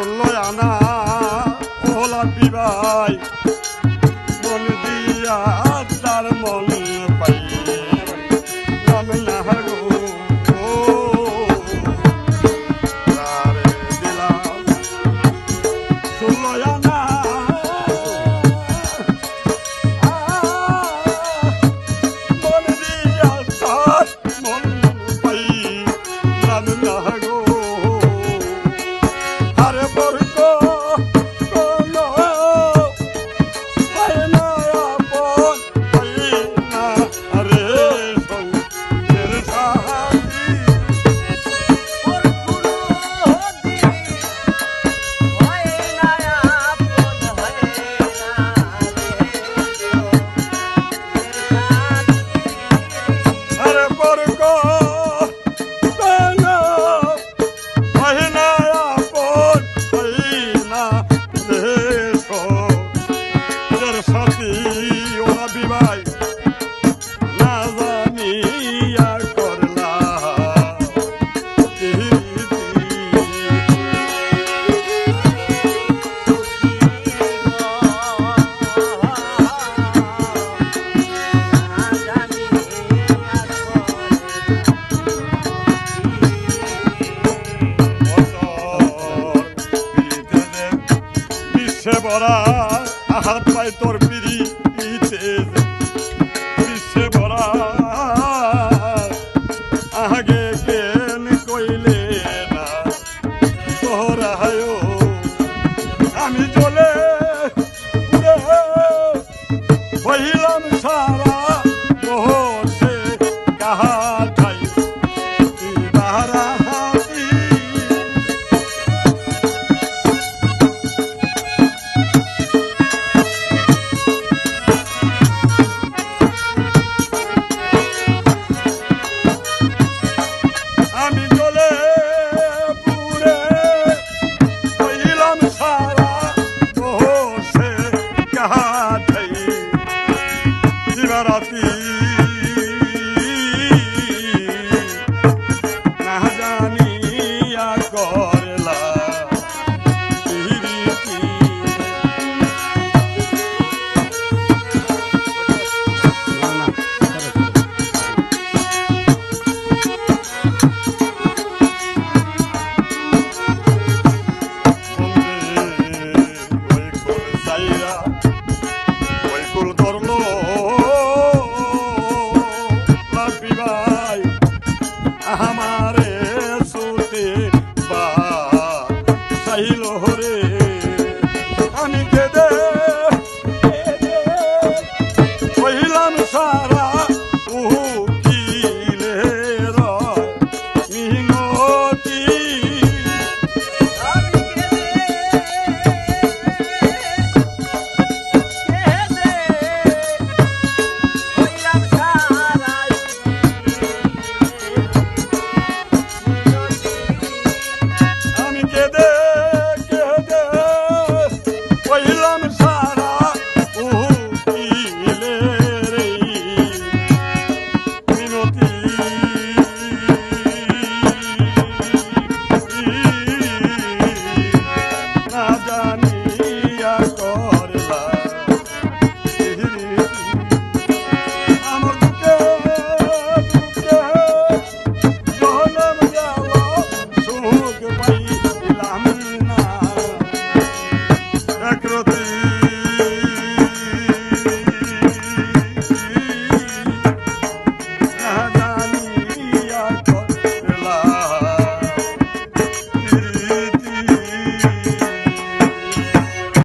ষোলো আনা ওহলা বিবাই I'm a ti. করা হাত পায় তোর Sacro